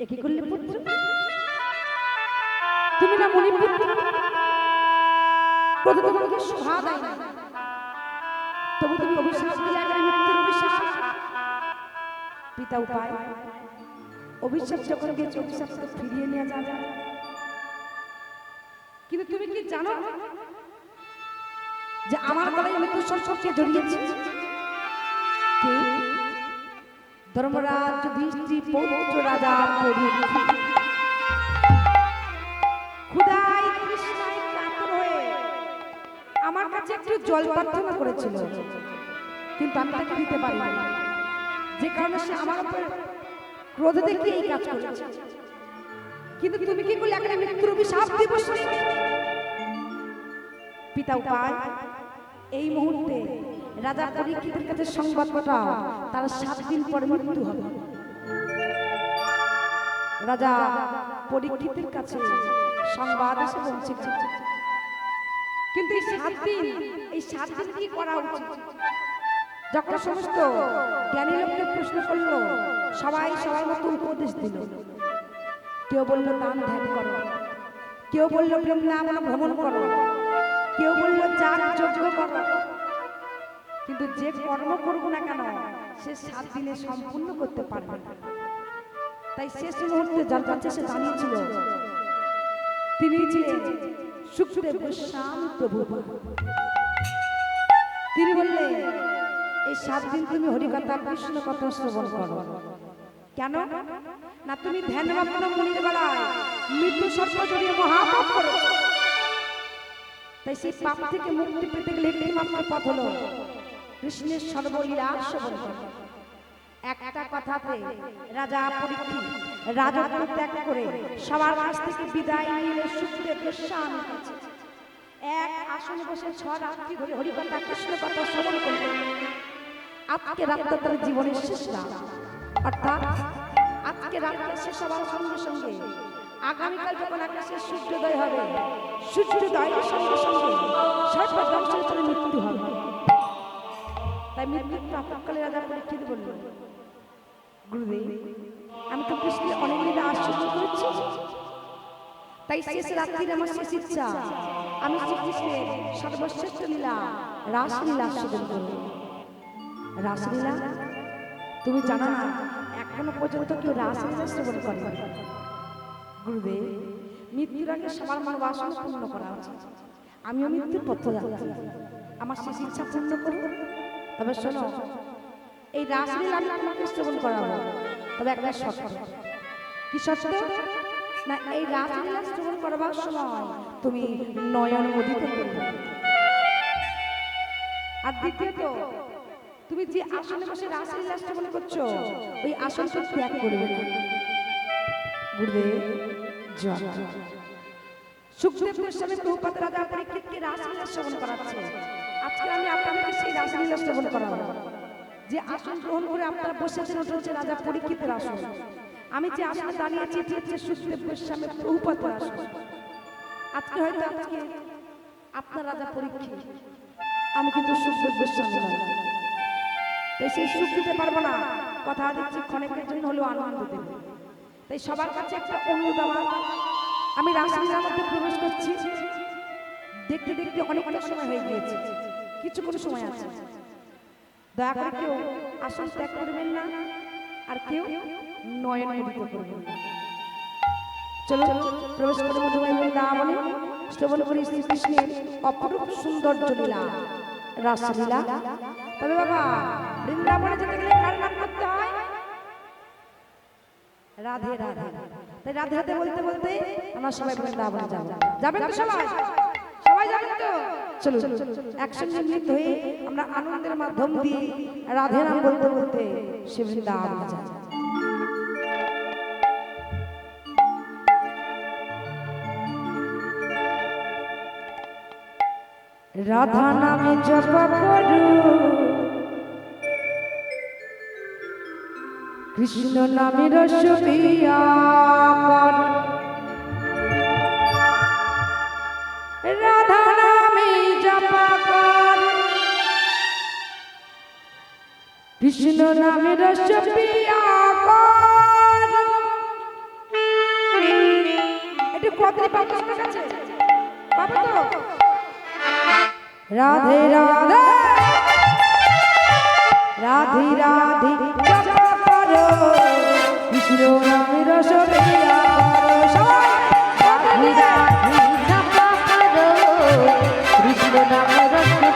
একে করলে পুত্র তুমি না মনে পুত্র প্রথম তোমাকে শোভা দেয় না। তবু তুমি অবিশ্বাস দিলে আগে মৃত্যুর অবিশ্বাস। পিতা উপায়, অবিশ্বাস যখন গেছে অবিশ্বাসকে ফিরিয়ে নিয়ে যা যায় কিন্তু তুমি কি জানো যে আমার গলায় মৃত্যু সম্পর্কে জড়িয়েছে? কে ধর্মরাজ দৃষ্টি পৌত্র রাজা পরীক্ষিত খুদাই কৃষ্ণাই কাতর হয়ে আমার কাছে একটু জল প্রার্থনা করেছিল, কিন্তু আমি তাকে দিতে পারিনি, যে কারণে সে আমার উপর ক্রোধ দেখিয়ে এই কাজ করেছে। কিন্তু তুমি কি করলে একটা মৃত্যুর অভিশাপ দিবস পিতা উপায়, এই মুহূর্তে রাজা পরীক্ষিতের কাছে সংবাদ পাঠাও, তার সাত দিন পরে মৃত্যু হবে। রাজা পরীক্ষিতের কাছে সংবাদ এসে পৌঁছেছে কিন্তু এই সাত দিন, এই সাত দিন কি করা উচিত? যখন সমস্ত জ্ঞানী লোককে প্রশ্ন করল, সবাই সবার মতো উপদেশ দিল। কেউ বলল, দান ধ্যান করো। কেউ বলল বৃন্দাবন ভ্রমণ করো। কেউ বলল যার যজ্ঞ করো। কিন্তু যে কর্ম করব না কেন, সে সাত দিনে সম্পূর্ণ করতে পারবে না। তাই শেষ মুহূর্তে কাছে সে জানিয়েছিল, তিনি ছিলেন সুখদেব গোস্বামী প্রভু তিনি বললেন, এই সাত দিন তুমি হরিকথা, কৃষ্ণ কথা শ্রবণ করো। কেন? না তুমি ধ্যান রত্ন মনির বেলায় মৃত্যু সর্প জড়িয়ে মহাপাপ করো তাই সেই পাপ থেকে মুক্তি পেতে গেলে একটি মাত্র পথ হলো কৃষ্ণের সর্বলীলা একটা কথাতে রাজা পরীক্ষিত রাজত্ব ত্যাগ করে সবার কাছ থেকে বিদায় নিয়ে সুখদেব গোস্বামীর কাছে এক আসনে বসে ছ রাত্রি ধরে হরিকথা কৃষ্ণ কথা শ্রবণ করলেন। আজকে রাতটা তার জীবনের শেষ রাত। অর্থাৎ আজকে রাতটা শেষ হওয়ার সঙ্গে সঙ্গে। আগামীকাল যখন আকাশে সূর্যোদয় হবে, সূর্যোদয়ের সঙ্গে সঙ্গে সর্বধ্বংসের মৃত্যু হবে। তাই মৃত্যু প্রাতকালে রাজা পরীক্ষিত বলল গুরুদেব, আমি তো কৃষ্ণের অনেক লীলা আশ্চর্য করেছি। তাই শেষ রাত্রির আমার শেষ ইচ্ছা আমি শ্রীকৃষ্ণের সর্বশ্রেষ্ঠ লীলা, রাসলীলা আস্বাদন করব। রাসলীলা? তুমি জানো না, এখনও পর্যন্ত কেউ রাসলীলা শ্রবণ করে। গুরুদেব, মৃত্যুর আগে সবার মন বাসনা পূর্ণ করা উচিত। আমিও মৃত্যুর পথ যাচ্ছি আমার শেষ ইচ্ছা পূর্ণ করব তবে শোনো, এই রাসলীলা আমি তোমাকে শ্রবণ করাবো, তবে একটা শর্ত। কি শর্ত? না, এই রাসলীলা শ্রবণ করবার সময় তুমি নয়ন মোদিত করবে। আর দ্বিতীয়ত, তুমি যে আসনে বসে রাসলীলা শ্রবণ করছ, ওই আসনটা ত্যাগ করবে। না গুরুদেব, জয়। সুখদেব গোস্বামী প্রভুপাদ রাজা পরীক্ষিতকে রাসলীলা শ্রবণ করাচ্ছে? আজকে আমি আপনাদেরকে সেই রাসলীলা শ্রবণ করাবো। যে আসন গ্রহণ করে আপনারা বসেছেন ওটা হচ্ছে রাজা পরীক্ষিতের আসন। আমি যে আসনে দাঁড়িয়েছি, এটি হচ্ছে সুখদেব গোস্বামী প্রভুপাদের আসন। আজকে হয়তো আজকে আপনার রাজা পরীক্ষিত। আমি কিন্তু সুখদেব গোস্বামী তাই সেই সুখ দিতে পারব না। কথা দিচ্ছি, ক্ষণেকের জন্য হলেও আনন্দ দেবে। তাই সবার কাছে একটা অনুরোধ আমার। আমি রাসলীলার মধ্যে প্রবেশ করছি। দেখতে দেখতে অনেকটা সময় হয়ে গিয়েছে। কিছুক্ষণ সময় আছে। দয়া করে কেউ আসন ত্যাগ করবেন না, আর কেউ নয়ন মুদিত করবেন না। চলো, প্রবেশ করে মধুময় বৃন্দাবনে শ্রবণ করি শ্রীকৃষ্ণের অপরূপ সৌন্দর্য লীলা, রাসলীলা। তবে বাবা, বৃন্দাবনে যেতে গেলে কার নাম করতে হয়? রাধে রাধে। তাই রাধে রাধে বলতে বলতে আমরা সবাই বৃন্দাবনে যাব। যাবেন তো সবাই? সবাই যাবেন তো? চলো একসঙ্গে মিলিত হয়ে আমরা আনন্দের মাধ্যম দিয়ে রাধে নাম বলতে বলতে সে বৃন্দাবনে যাব রাধা নামে জপ করু। কৃষ্ণ নামে রসবিয়া কর কৃষ্ণ নামে রস পিয়া একটু কথাই পাবো আপনার কাছে? পাবো তো। রাধে রাধে। রাধে রাধে জপ করো। কৃষ্ণ নামে রস পিয়া রাধে রাধে জপ করো কৃষ্ণ নামে রস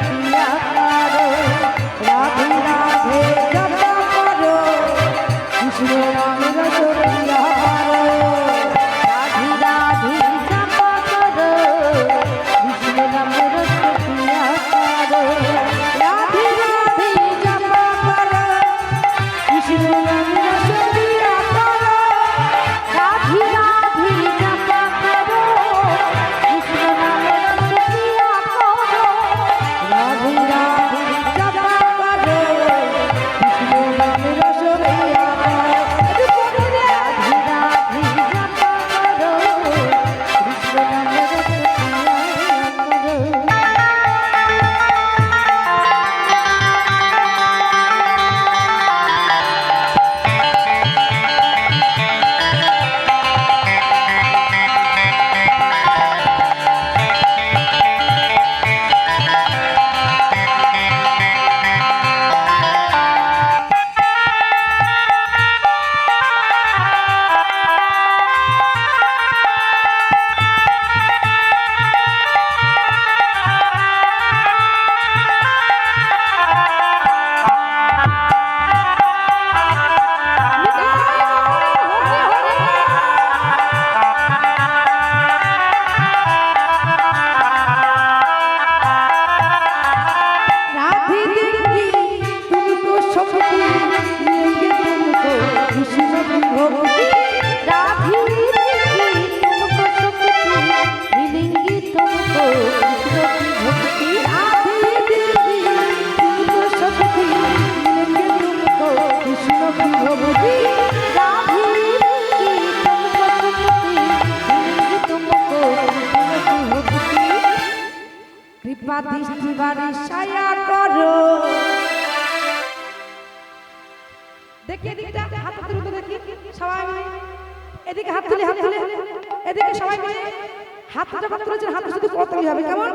বলছেন, হাতে শুধু করতেই হবে, কেমন?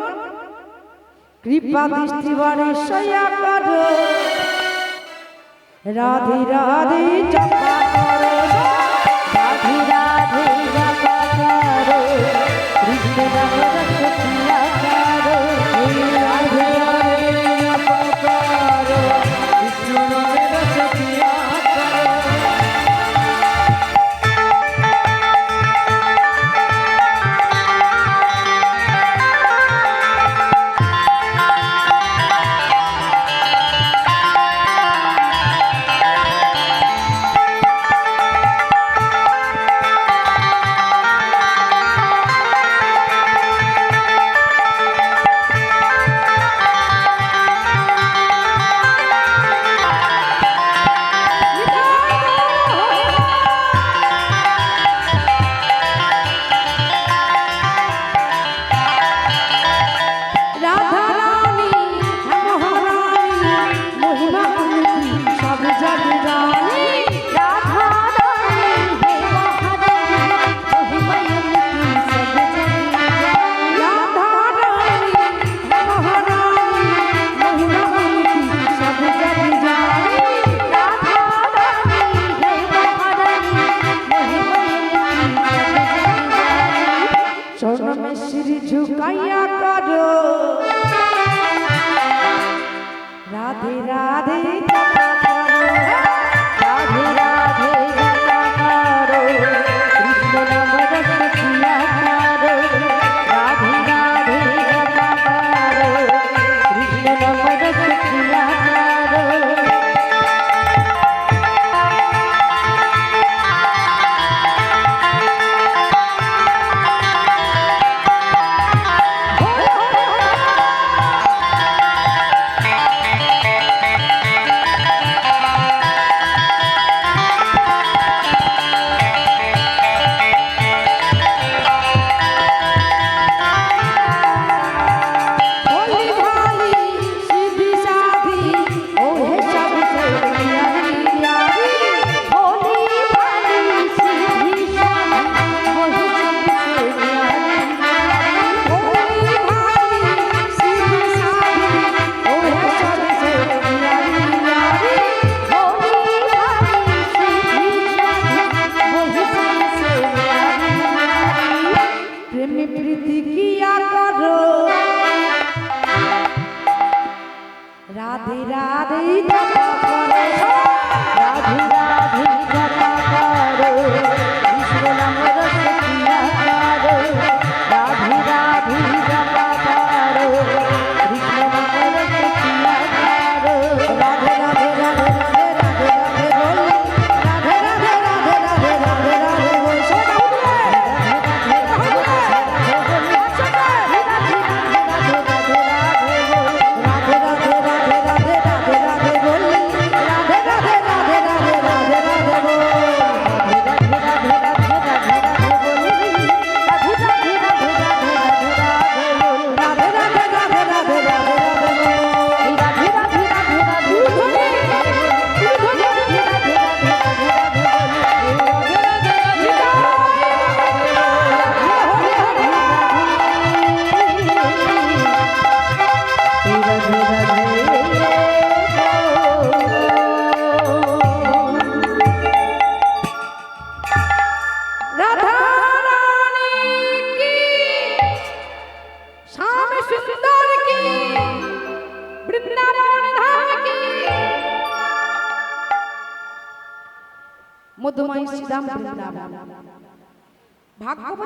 কৃপা দৃষ্টি বরষয়া করো রাধে, রাধি জপা করো। রাধি রাধি জপা করো। কৃষ্ণ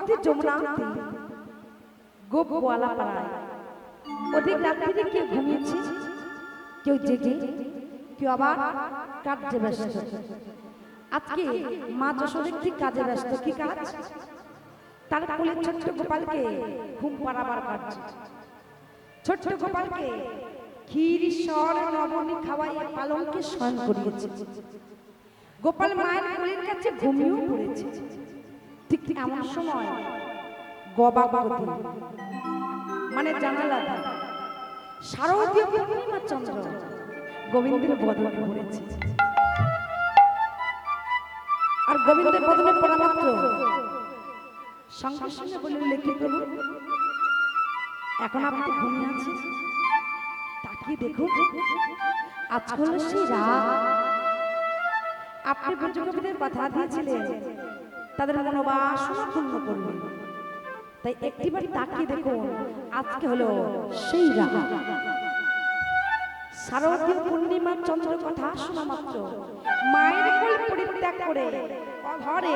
ভাগ্যবতী যমুনা, গোপ গোয়ালা পাড়ায়। অধিক রাত্রিরে কেউ ঘুমিয়েছে? কেউ জেগে, কেউ আবার কাজে ব্যস্ত। আজকে মা যশোদীর কাজে ব্যস্ত? কি কাজ? তার কোলে ছোট্ট গোপালকে ঘুম পাড়াবার কাজ। ছোট্ট গোপালকে ক্ষীর স্বর নবনী খাওয়াইয়ে পালনকে শয়ন করিয়েছে। গোপাল মায়ের কোলের কাছে ঘুমিয়েও পড়েছে। ঠিক এমন সময় গবাগতি মানে জানালা দিয়ে শারদীয় পূর্ণিমা চন্দ্র। গোবিন্দের বদলে পড়েছে। আর গোবিন্দের বদলে পড়া মাত্র সঙ্গে সঙ্গে বললেন কি প্রভু এখন আপনি ঘুমিয়ে আছেন। তাকিয়ে দেখুন। আজ হলো সেই রাত। আপনি ব্রজকবিদের কথা দিয়েছিলেন। তাদের মনোবাসনা পূর্ণ করবেন তাই একটিবার তাকিয়ে দেখুন, আজকে হলো সেই রাত। শারদীয় পূর্ণিমার চন্দ্র কথা শোনা মাত্র। মায়ের কোল পরিত্যাগ করে অধরে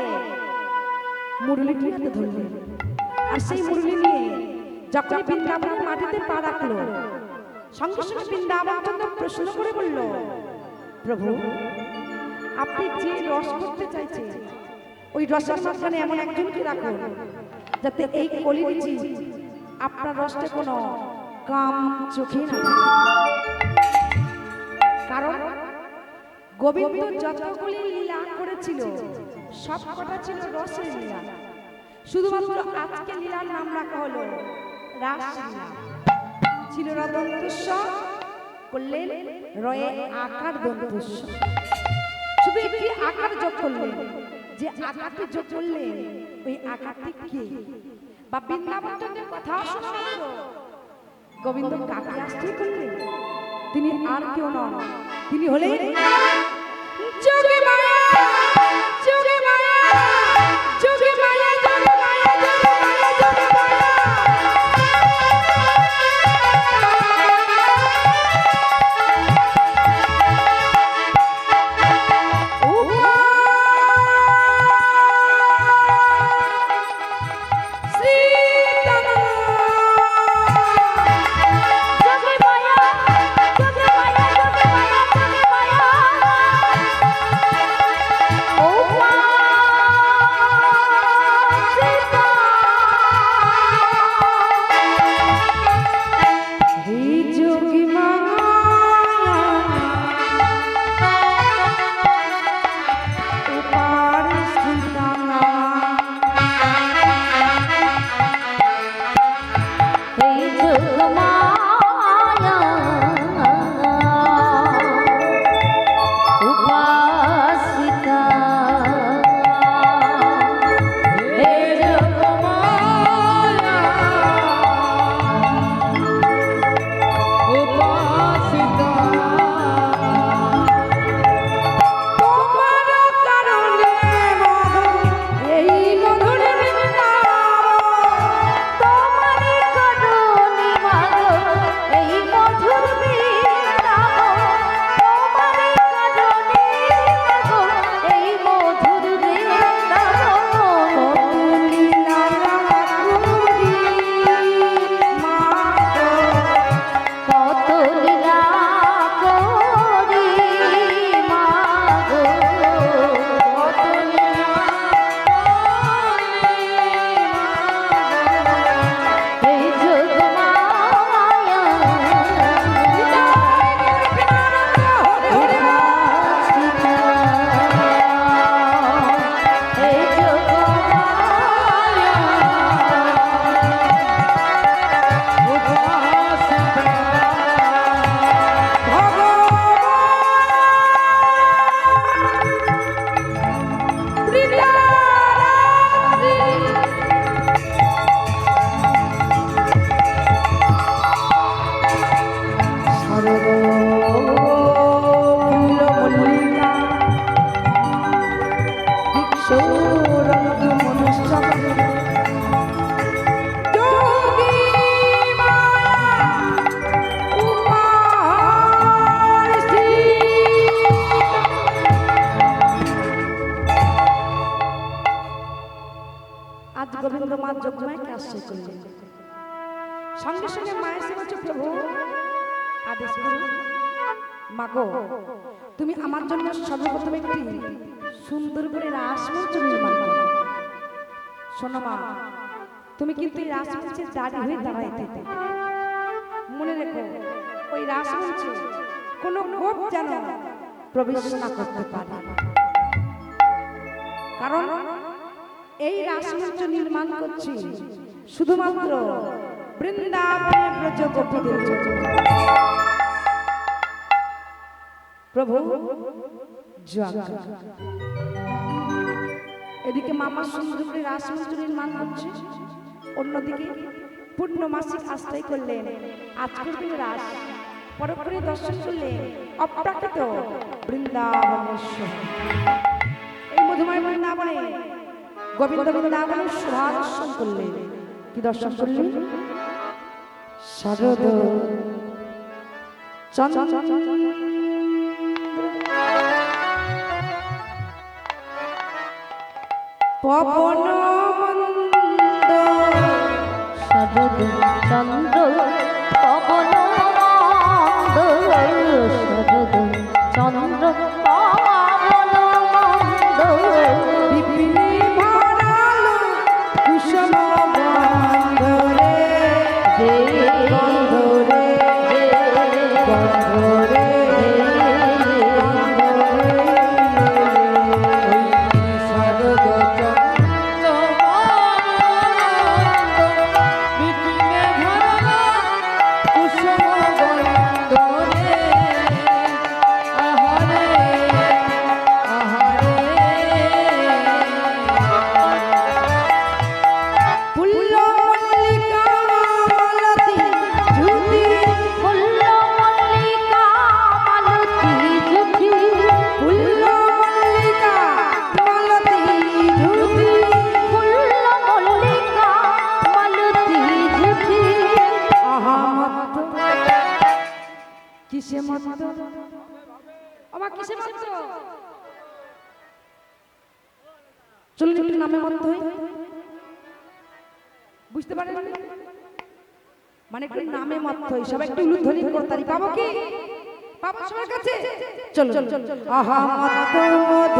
মুরলিটি হাতে ধরলেন। আর সেই মুরলি নিয়ে যখন বৃন্দাবনের মাটিতে পা রাখল, সঙ্গে সঙ্গে বৃন্দাবন চন্দ্র প্রশ্ন করে বলল, প্রভু, আপনি যে রস করতে চাইছেন ওই রসের মাঝখানে এমন একজনকে রাখুন যাতে এই জীব আপনার রসটা কোনো কাম চোখে না কারণ গোবিন্দ যতগুলি লীলা করেছিল, সব কটা ছিল রসের লীলা। শুধুমাত্র আজকে লীলার নাম রাখা হলো রাস লীলা ছিল রদন্তস্ব, করলেন রয়ে আকার দন্তস্ব। শুধু একটি আকার যোগ করলেন। যে আকারটি যোগ করলেন ওই আকারটি কে? বা বৃন্দাবন চন্দ্রের কথা গোবিন্দ কাকে আসতে করলেন? তিনি আর কেউ নন। তিনি হলেন যোগী মায়া যোগী হয়ে দাঁড়াই থেকে মনে রেখো, ওই রাসমঞ্চে কোনো গোপ যেন প্রবেশ না করতে পারে। কারণ এই রাসমঞ্চ নির্মাণ করছি শুধুমাত্র বৃন্দাবনের ব্রজ গোপীদের প্রভু এদিকে মামা সুন্দর করে রাসমঞ্চ নির্মাণ করছে। অন্যদিকে পূর্ণমাসিক আশ্রয় করলেন। আজকের রাস পরপরে দর্শন করলেন অপ্রাকৃত বৃন্দাবনেশ্বর। এই মধুময় বৃন্দাবনে গোবিন্দ বৃন্দাবনের শোভা করলেন। কি দর্শন করলেন? শারদ পবন মন্দ শরদ চন্দ্র পবন মানে একটু নামে মাত্র হিসাবে সবাই একটু উলুধ্বনি করতারি। পাবো কি? পাবো সবার কাছে? চলো চলো আহা মত মধুকর